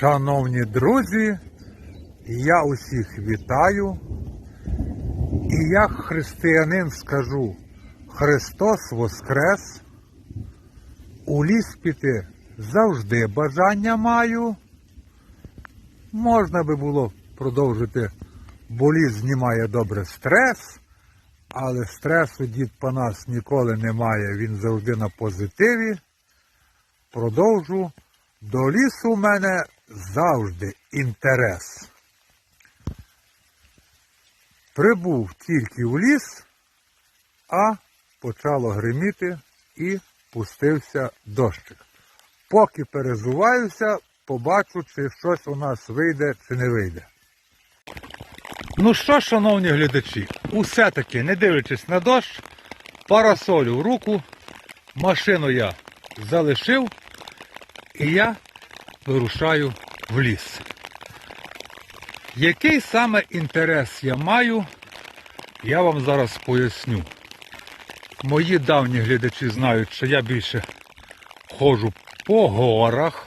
Шановні друзі, я усіх вітаю. І як християнин скажу, Христос Воскрес. У ліс піти завжди бажання маю. Можна би було продовжити, бо ліс знімає добре стрес, але стресу дід по нас ніколи немає, він завжди на позитиві. Продовжу. До лісу у мене завжди інтерес. Прибув тільки в ліс, а почало гриміти і пустився дощик. Поки перезуваюся, побачу, чи щось у нас вийде, чи не вийде. Ну що, шановні глядачі, усе-таки, не дивлячись на дощ, парасолю в руку, машину я залишив, і я вирушаю в ліс. Який саме інтерес я маю, я вам зараз поясню. Мої давні глядачі знають, що я більше ходжу по горах,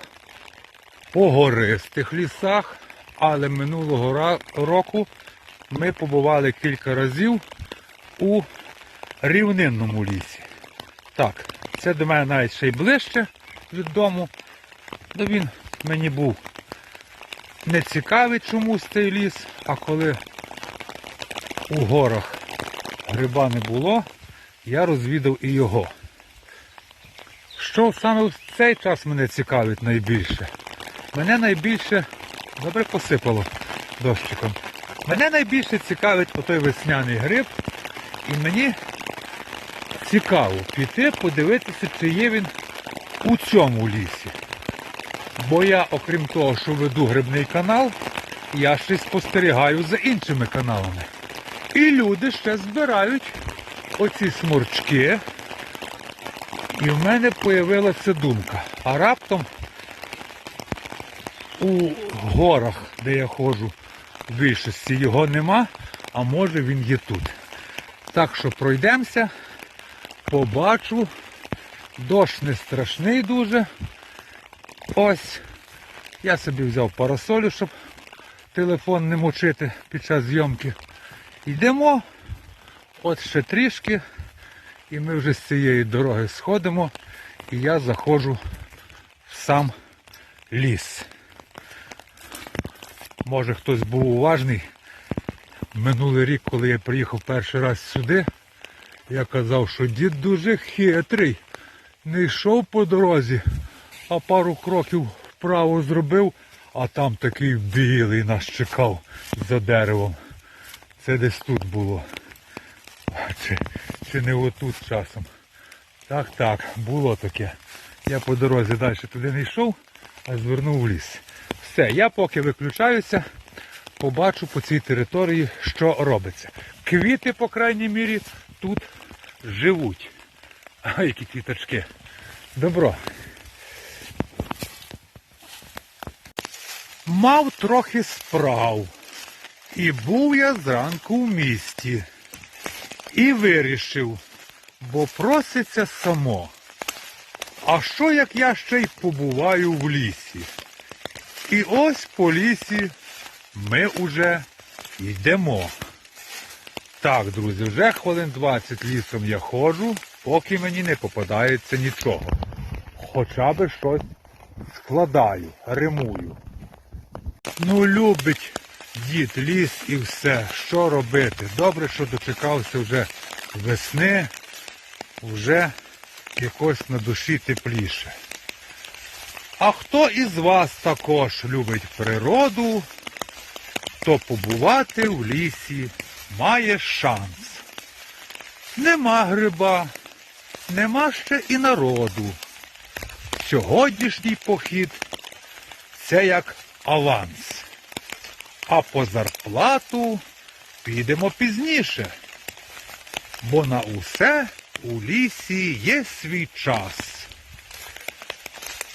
по гористих лісах, але минулого року ми побували кілька разів у рівнинному лісі. Так, це до мене навіть ще й ближче від дому, де він мені був не цікавий чомусь цей ліс, а коли у горах гриба не було, я розвідав і його. Що саме в цей час мене цікавить найбільше? Мене найбільше добре посипало дощиком. Мене найбільше цікавить отой весняний гриб, і мені цікаво піти подивитися, чи є він у цьому лісі. Бо я, окрім того, що веду грибний канал, я ще спостерігаю за іншими каналами. І люди ще збирають оці сморчки. І в мене з'явилася думка. А раптом у горах, де я ходжу, в більшості його нема, а може він є тут. Так що пройдемося, побачу. Дощ не страшний дуже. Ось. Я собі взяв парасолю, щоб телефон не мочити під час зйомки. Йдемо. От ще трішки. І ми вже з цієї дороги сходимо. І я заходжу в сам ліс. Може хтось був уважний. Минулий рік, коли я приїхав перший раз сюди, я казав, що дід дуже хитрий. Не йшов по дорозі, а пару кроків вправо зробив, а там такий білий нас чекав за деревом. Це десь тут було. Чи, чи не отут часом. Так, так, було таке. Я по дорозі далі туди не йшов, а звернув в ліс. Все, я поки виключаюся, побачу по цій території, що робиться. Квіти, по крайній мірі, тут живуть. А які квіточки. Добро. Мав трохи справ. І був я зранку в місті. І вирішив, бо проситься само. А що як я ще й побуваю в лісі? І ось по лісі ми уже йдемо. Так, друзі, вже хвилин 20 лісом я ходжу, поки мені не попадається нічого. Хоча би щось складаю, римую. Ну, любить дід ліс і все. Що робити? Добре, що дочекався вже весни, вже якось на душі тепліше. А хто із вас також любить природу, то побувати в лісі має шанс. Нема гриба, нема ще і народу. Сьогоднішній похід це як аванс. А по зарплату підемо пізніше. Бо на усе у лісі є свій час.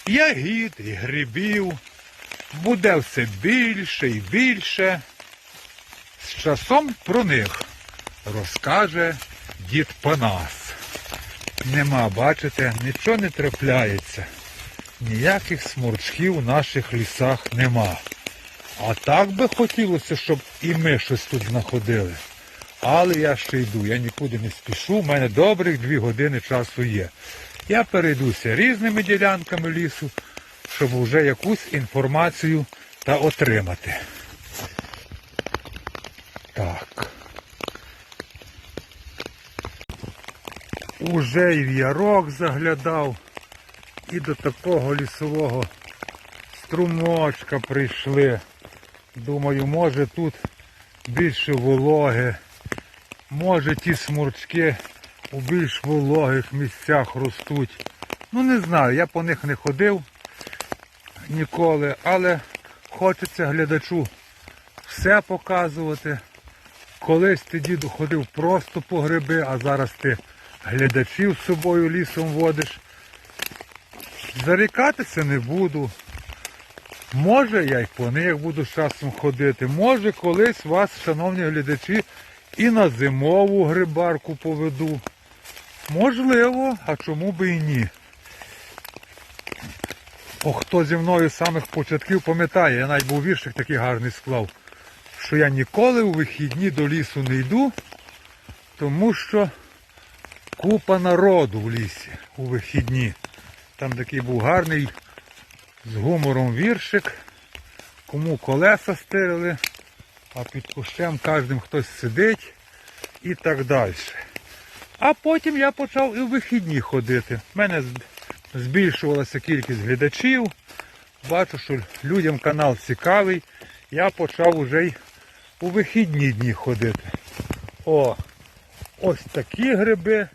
Ягід і грибів буде все більше і більше. З часом про них розкаже дід Панас. Нема, бачите, нічого не трапляється. ніяких сморчків в наших лісах нема. А так би хотілося, щоб і ми щось тут знаходили. Але я ще йду, я нікуди не спішу, у мене добрих дві години часу є. Я перейдуся різними ділянками лісу, щоб вже якусь інформацію та отримати. Так. Уже і в ярок заглядав, і до такого лісового струмочка прийшли. Думаю, може тут більше вологи, може ті смурчки у більш вологих місцях ростуть. Ну не знаю, я по них не ходив ніколи, але хочеться глядачу все показувати. Колись ти діду ходив просто по гриби, а зараз ти глядачів з собою лісом водиш. Зарікатися не буду. Може я й по них буду з часом ходити. Може колись вас, шановні глядачі, і на зимову грибарку поведу. Можливо, а чому би і ні. О, хто зі мною з самих початків пам'ятає, я навіть був віршик такий гарний склав, що я ніколи у вихідні до лісу не йду, тому що купа народу в лісі у вихідні. Там такий був гарний з гумором віршик, кому колеса стирили, а під кущем кожним хтось сидить і так далі. А потім я почав і в вихідні ходити. У мене збільшувалася кількість глядачів. Бачу, що людям канал цікавий. Я почав уже й у вихідні дні ходити. О, ось такі гриби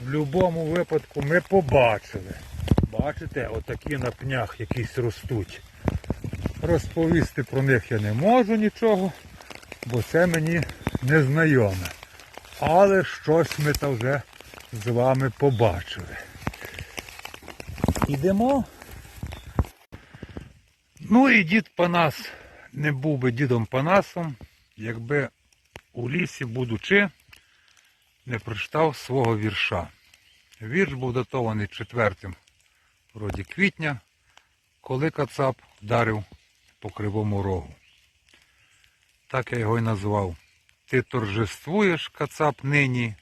в будь-якому випадку ми побачили. Бачите, отакі на пнях якісь ростуть. Розповісти про них я не можу нічого, бо це мені незнайоме. Але щось ми та вже з вами побачили. Ідемо. Ну і дід Панас не був би дідом Панасом, якби у лісі, будучи, не прочитав свого вірша. Вірш був датований 4 вроді квітня, коли Кацап вдарив по кривому рогу. Так я його й назвав. Ти торжествуєш, Кацап, нині,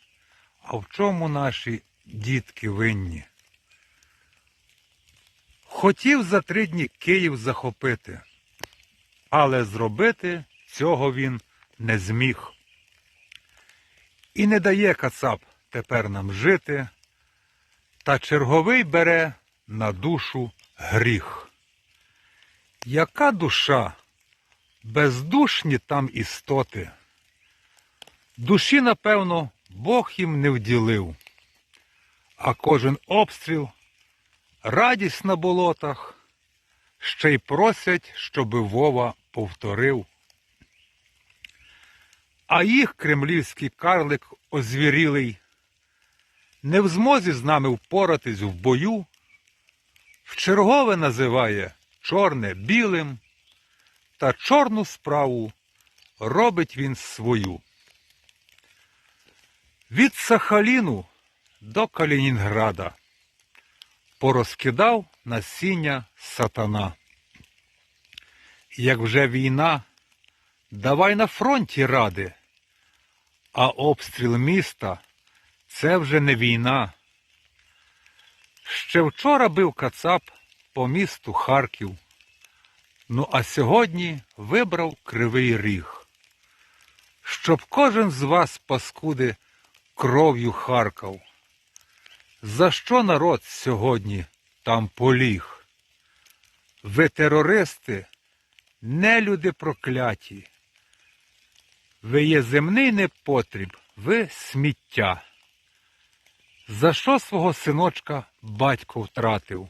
а в чому наші дітки винні? Хотів за три дні Київ захопити, але зробити цього він не зміг. І не дає Кацап тепер нам жити, та черговий бере на душу гріх. Яка душа? Бездушні там істоти. Душі, напевно, Бог їм не вділив, а кожен обстріл радість на болотах, ще й просять, щоби Вова повторив. А їх кремлівський карлик озвірілий, не в змозі з нами впоратись в бою, вчергове називає чорне білим, та чорну справу робить він свою. Від Сахаліну до Калінінграда порозкидав насіння сатана. Як вже війна, давай на фронті ради, а обстріл міста це вже не війна. Ще вчора бив Кацап по місту Харків. Ну а сьогодні вибрав кривий ріг, щоб кожен з вас, паскуди, кров'ю харкав. За що народ сьогодні там поліг? Ви терористи, не люди прокляті. Ви є земний непотріб, ви сміття. За що свого синочка батько втратив?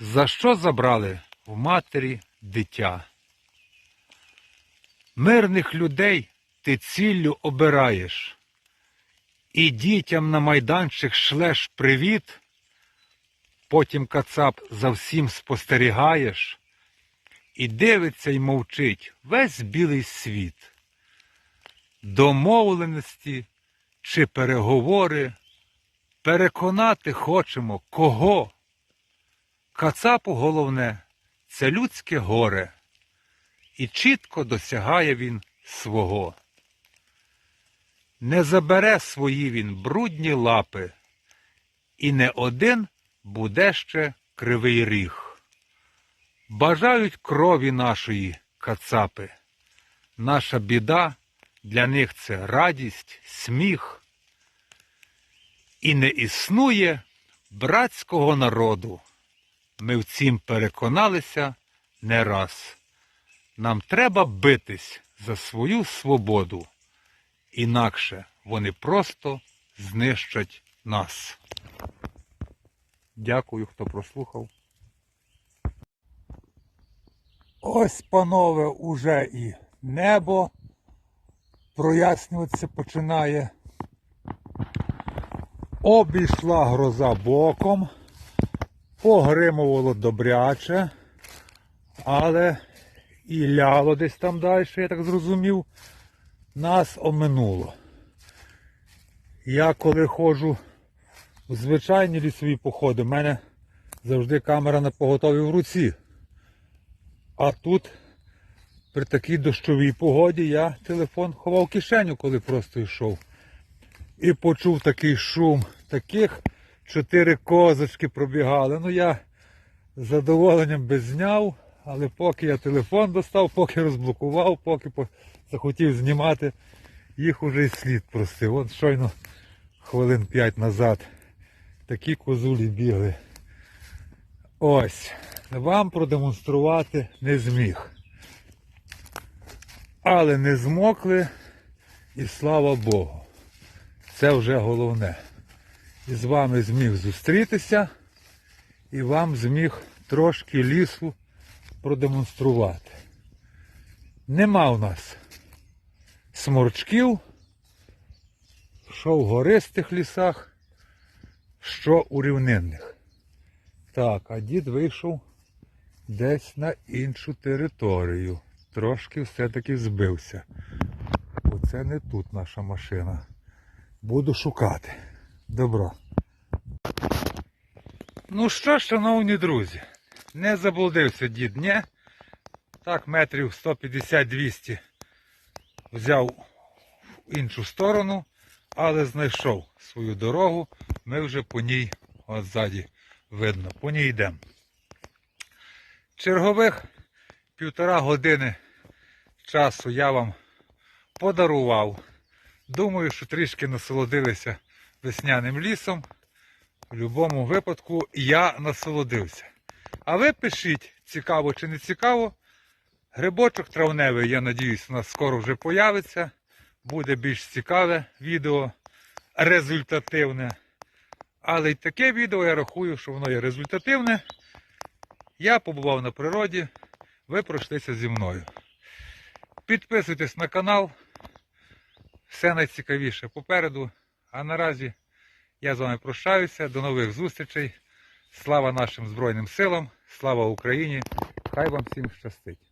За що забрали в матері дитя? Мирних людей ти ціллю обираєш, і дітям на майданчик шлеш привіт, потім кацап за всім спостерігаєш, і дивиться й мовчить весь білий світ. Домовленості чи переговори переконати хочемо кого? Кацапу головне це людське горе, і чітко досягає він свого. Не забере свої він брудні лапи, і не один буде ще кривий ріг. Бажають крові нашої кацапи. Наша біда для них це радість, сміх. І не існує братського народу. Ми в цім переконалися не раз. Нам треба битись за свою свободу, інакше вони просто знищать нас. Дякую, хто прослухав. Ось, панове, уже і небо прояснюватися починає. Обійшла гроза боком, погримувало добряче, але і ляло десь там далі, я так зрозумів, нас оминуло. Я коли ходжу в звичайні лісові походи, в мене завжди камера на поготові в руці. А тут при такій дощовій погоді я телефон ховав кишеню, коли просто йшов. І почув такий шум, таких чотири козочки пробігали. Ну я з задоволенням би зняв, але поки я телефон достав, поки розблокував, поки захотів знімати, їх уже й слід простив. От щойно хвилин п'ять назад такі козулі бігли. Ось, вам продемонструвати не зміг. Але не змокли, і слава Богу. Це вже головне. І з вами зміг зустрітися, і вам зміг трошки лісу продемонструвати. Нема у нас сморчків, що в гористих лісах, що у рівнинних. Так, а дід вийшов десь на іншу територію. Трошки все-таки збився. Оце не тут наша машина. Буду шукати. Добро. Ну що, шановні друзі, не заблудився дід, ні? Так, метрів 150-200 взяв в іншу сторону, але знайшов свою дорогу. Ми вже по ній, от ззаді видно, по ній йдемо. Чергових півтора години часу я вам подарував. Думаю, що трішки насолодилися весняним лісом. В будь-якому випадку я насолодився. А ви пишіть, цікаво чи не цікаво. Грибочок травневий, я надіюсь, у нас скоро вже появиться. Буде більш цікаве відео, результативне. Але й таке відео я рахую, що воно є результативне. Я побував на природі, ви пройшлися зі мною. Підписуйтесь на канал. Все найцікавіше попереду. А наразі я з вами прощаюся. До нових зустрічей. Слава нашим Збройним силам, слава Україні! Хай вам всім щастить!